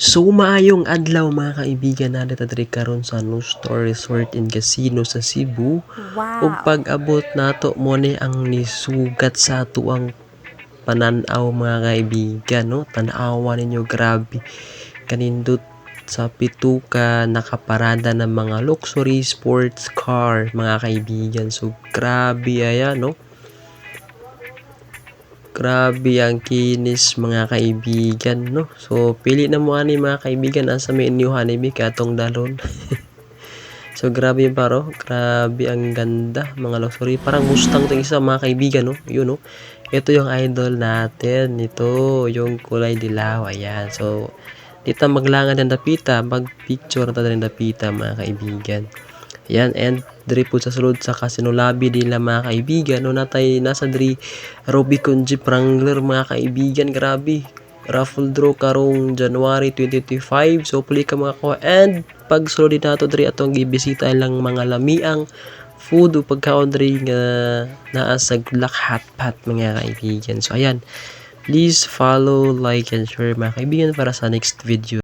So maayong adlaw mga kaibigan na diri karon sa Nostor Resort and Casino sa Cebu. Wow. Ug pag-abot nato mo ni ang nisugat sa ato ang pananaw mga kaibigan no. Tanawa ninyo grabe. Kanindot sa pituka nakaparada ng mga luxury sports car mga kaibigan. So grabe ayan no. Grabe ang kinis mga kaibigan no. So pili na mo ani mga kaibigan asa may inyo hanimi katong dalon. so grabe yung paro, grabe ang ganda mga luxury. Parang Mustang tong isa mga kaibigan no. Yun no. Ito yung idol natin. Ito yung kulay dilaw. Ayan. So dito maglangan ng dapita, mag-picture ta ng dapita mga kaibigan. Yan, and diri po sa sulod sa casino lobby nila mga kaibigan. No, natay nasa diri Rubicon Jeep Wrangler mga kaibigan. Grabe. Raffle draw karong January 2025. So, puli ka mga ko. And pag sulod din nato diri atong gibisita lang mga lamiang food o pagkaon diri nga naa sa Gulak Hot Pot mga kaibigan. So, ayan. Please follow, like, and share mga kaibigan para sa next video.